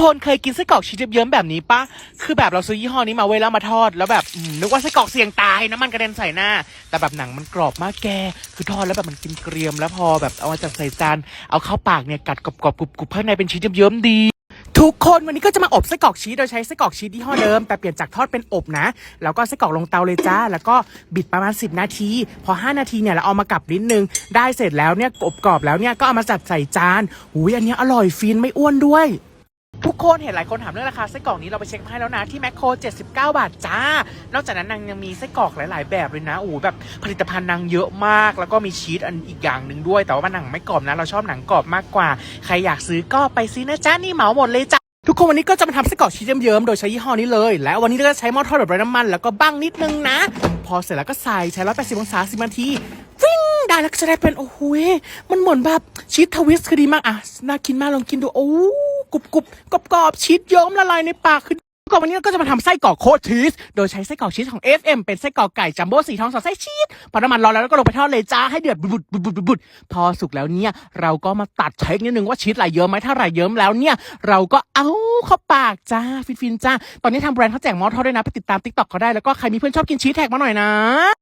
คนเคยกินไส้กรอกชีสเยิ้มๆแบบนี้ปะคือแบบเราซื้อยี่ห้อนี้มาเว้ยแล้วมาทอด แล้วแบบอืมนึกว่าไส้กรอกเสี่ยงตายน้ำมันกระเด็นใส่หน้า แต่แบบหนังมันกรอบมากแก คือทอดแล้วแบบมันกินเกรียม แล้วพอแบบเอามาจัดใส่จานเอาเข้าปากเนี่ยกัดกรอบๆกรุบๆข้างในเป็นชีสเยิ้มๆดี ทุกคนวันนี้ก็จะมาอบไส้กรอกชีสโดยใช้ไส้กรอกชีสยี่ห้อเดิม แต่เปลี่ยนจากทอดเป็นอบนะ แล้วก็ไส้กรอกลงเตาเลยจ้า แล้วก็บิดประมาณ 10 นาที พอ 5 นาทีเนี่ยเราเอามากลับนิดนึง ได้เสร็จแล้วเนี่ยอบกรอบแล้วเนี่ยก็เอามาจัดใส่จานหุยอันเนี้ยอร่อยฟินไม่อ้วนด้วย ทุกคนเห็นหลายคนถามเรื่องราคาไส้กรอกนี้เราไปเช็คมาให้แล้วนะที่แมคโคร 79 บาทจ้า นอกจากนั้นนางยังมีไส้กรอกหลาย ๆ แบบเลยนะโอ้แบบผลิตภัณฑ์นางเยอะมาก แล้วก็มีชีสอันอีกอย่างหนึ่งด้วย แต่ว่ามันหนังไม่กรอบนะ เราชอบหนังกรอบมากกว่า ใครอยากซื้อก็ไปซื้อนะจ้านี่เหมาหมดเลยจ้าทุกคนวันนี้ก็จะมาทำไส้กรอกชีสเยิ้มๆโดยใช้ยี่ห้อนี้เลย และวันนี้เราจะใช้หม้อทอดแบบไร้น้ำมันแล้วก็บ้างนิดนึงนะ พอเสร็จแล้วก็ใส่ใช้180องศา10นาทีฟิ้งได้แล้วก็จะได้เป็นโอ้โหมันเหมือนแบบชีสทวิสต์คือดีมากอะน่ากินมากลองกินดูโอ้ กรุบกรุบกรอบกรอบชีสเยิ้มละลายในปากคือก่อนวันนี้เราก็จะมาทำไส้กรอกโคตรชีส โดยใช้ไส้กรอกชีสของ FM เป็นไส้กรอกไก่จัมโบ้สีทองสอดไส้ชีสพอน้ำมันร้อนแล้วเราก็ลงไปทอดเลยจ้าให้เดือดบุดบุดบุดบุดบุดพอสุกแล้วเนี่ย เราก็มาตัดเช็คนิดนึงว่าชีสไหลเยิ้มไหมถ้าไหลเยิ้มแล้วเนี่ย เราก็เอาเข้าปากจ้าฟินๆจ้า ตอนนี้ทำแบรนด์เขาแจกมอสทอดด้วยนะไปติดตามติ๊กต็อกเขาได้แล้วก็ใครมีเพื่อนชอบกินชีสแท็กมาหน่อยนะ